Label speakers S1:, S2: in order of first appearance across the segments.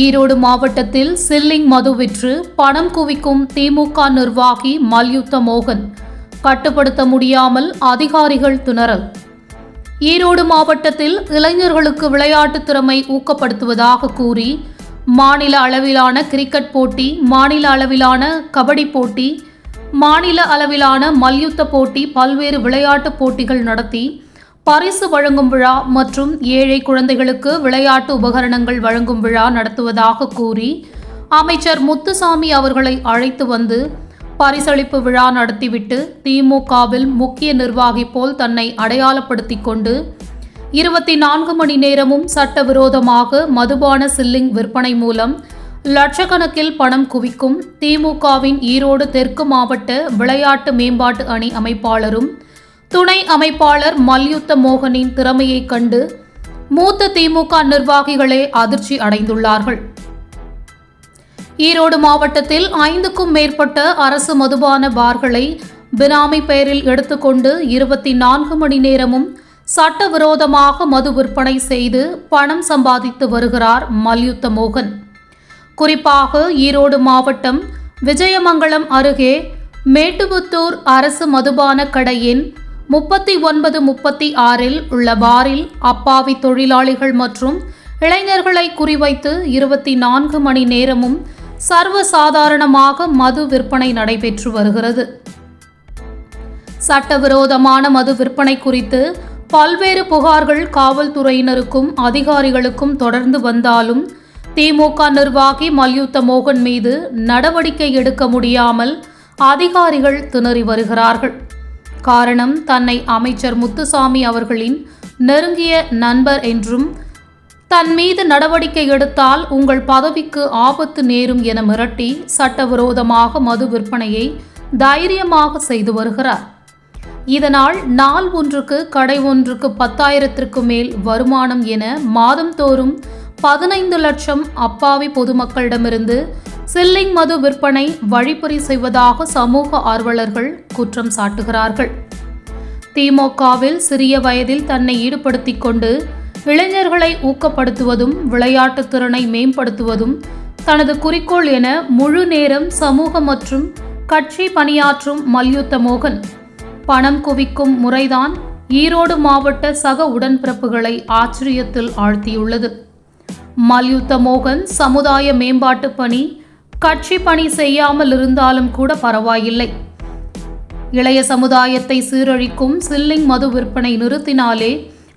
S1: ஈரோடு மாவட்டத்தில் சில்லிங் மது விற்று பணம் குவிக்கும் திமுக நிர்வாகி மல்யுத்த மோகன். கட்டுப்படுத்த முடியாமல் அதிகாரிகள் திணறல். ஈரோடு மாவட்டத்தில் இளைஞர்களுக்கு விளையாட்டு திறமை ஊக்கப்படுத்துவதாக கூறி மாநில அளவிலான கிரிக்கெட் போட்டி மாநில அளவிலான கபடி போட்டி மாநில அளவிலான மல்யுத்த போட்டி பல்வேறு விளையாட்டுப் போட்டிகள் நடத்தி பரிசு வழங்கும் விழா மற்றும் ஏழை குழந்தைகளுக்கு விளையாட்டு உபகரணங்கள் வழங்கும் விழா நடத்துவதாக கூறி அமைச்சர் முத்துசாமி அவர்களை அழைத்து வந்து பரிசளிப்பு விழா நடத்திவிட்டு திமுகவில் முக்கிய நிர்வாகி போல் தன்னை அடையாளப்படுத்தி கொண்டு இருபத்தி நான்கு மணி நேரமும் சட்டவிரோதமாக மதுபான சில்லிங் விற்பனை மூலம் லட்சக்கணக்கில் பணம் குவிக்கும் திமுகவின் ஈரோடு தெற்கு மாவட்ட விளையாட்டு மேம்பாட்டு அணி அமைப்பாளரும் துணை அமைப்பாளர் மல்யுத்த மோகனின் திறமையைக் கண்டு மூத்த திமுக நிர்வாகிகளே அதிர்ச்சி அடைந்துள்ளார்கள். ஈரோடு மாவட்டத்தில் ஐந்துக்கும் மேற்பட்ட அரசு மதுபான பார்களை பினாமி பெயரில் எடுத்துக்கொண்டு இருபத்தி நான்கு மணி நேரமும் சட்டவிரோதமாக மது விற்பனை செய்து பணம் சம்பாதித்து வருகிறார் மல்யுத்த மோகன். குறிப்பாக ஈரோடு மாவட்டம் விஜயமங்கலம் அருகே மேட்டுபுத்தூர் அரசு மதுபான கடையின் முப்பத்தி ஒன்பது முப்பத்தி ஆறில் உள்ள பாரில் அப்பாவி தொழிலாளிகள் மற்றும் இளைஞர்களை குறிவைத்து இருபத்தி நான்கு மணி நேரமும் சர்வசாதாரணமாக மது விற்பனை நடைபெற்று வருகிறது. சட்டவிரோதமான மது விற்பனை குறித்து பல்வேறு புகார்கள் காவல்துறையினருக்கும் அதிகாரிகளுக்கும் தொடர்ந்து வந்தாலும் திமுக நிர்வாகி மல்யுத்த மோகன் மீது நடவடிக்கை எடுக்க முடியாமல் அதிகாரிகள் திணறி வருகிறார்கள். காரணம் தன்னை அமைச்சர் முத்துசாமி அவர்களின் நெருங்கிய நண்பர் என்றும் தன் மீது நடவடிக்கை எடுத்தால் உங்கள் பதவிக்கு ஆபத்து நேரும் என மிரட்டி சட்டவிரோதமாக மது விற்பனையை தைரியமாக செய்து வருகிறார். இதனால் நாள் ஒன்றுக்கு கடை ஒன்றுக்கு பத்தாயிரத்திற்கு மேல் வருமானம் என மாதந்தோறும் பதினைந்து லட்சம் அப்பாவி பொதுமக்களிடமிருந்து சில்லிங் மது விற்பனை வழிப்பறி செய்வதாக சமூக ஆர்வலர்கள் குற்றம் சாட்டுகிறார்கள். திமுகவில் சிறிய வயதில் தன்னை ஈடுபடுத்திக் கொண்டு இளைஞர்களை ஊக்கப்படுத்துவதும் விளையாட்டுத் திறனை மேம்படுத்துவதும் தனது குறிக்கோள் என முழு நேரம் சமூக மற்றும் கட்சி பணியாற்றும் மல்யுத்த மோகன். பணம் குவிக்கும் முறைதான் ஈரோடு மாவட்ட சக உடன்பிறப்புகளை ஆச்சரியத்தில் ஆழ்த்தியுள்ளது. மல்யுத்த மோகன் சமுதாய மேம்பாட்டு பணி கட்சி பணி செய்யாமல் இருந்தாலும் கூட பரவாயில்லை. இளைய சமுதாயத்தை சீரழிக்கும் சில்லிங் மது விற்பனை நிறுத்தினாலே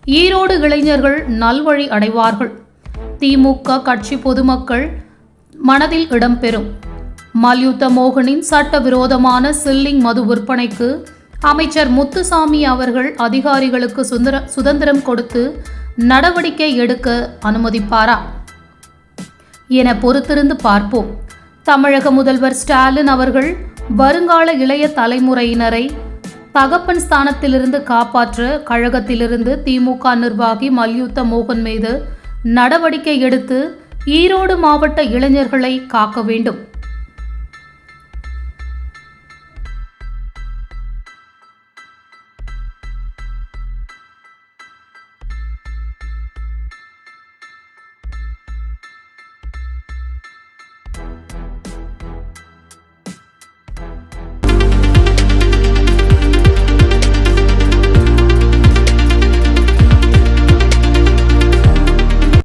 S1: ஈரோடு இளைஞர்கள் நல்வழி அடைவார்கள். திமுக கட்சி பொதுமக்கள் மனதில் இடம்பெறும் மல்யுத்த மோகனின் சட்டவிரோதமான சில்லிங் மது விற்பனைக்கு அமைச்சர் முத்துசாமி அவர்கள் அதிகாரிகளுக்கு சுந்தர சுதந்திரம் கொடுத்து நடவடிக்கை எடுக்க அனுமதிப்பாரா? என பொறுத்திருந்து பார்ப்போம். தமிழக முதல்வர் ஸ்டாலின் அவர்கள் வருங்கால இளைய தலைமுறையினரை தகப்பன் ஸ்தானத்திலிருந்து காப்பாற்ற கழகத்திலிருந்து திமுக நிர்வாகி மல்யுத்த மோகன் மீது நடவடிக்கை எடுத்து ஈரோடு மாவட்ட இளைஞர்களை காக்க வேண்டும்.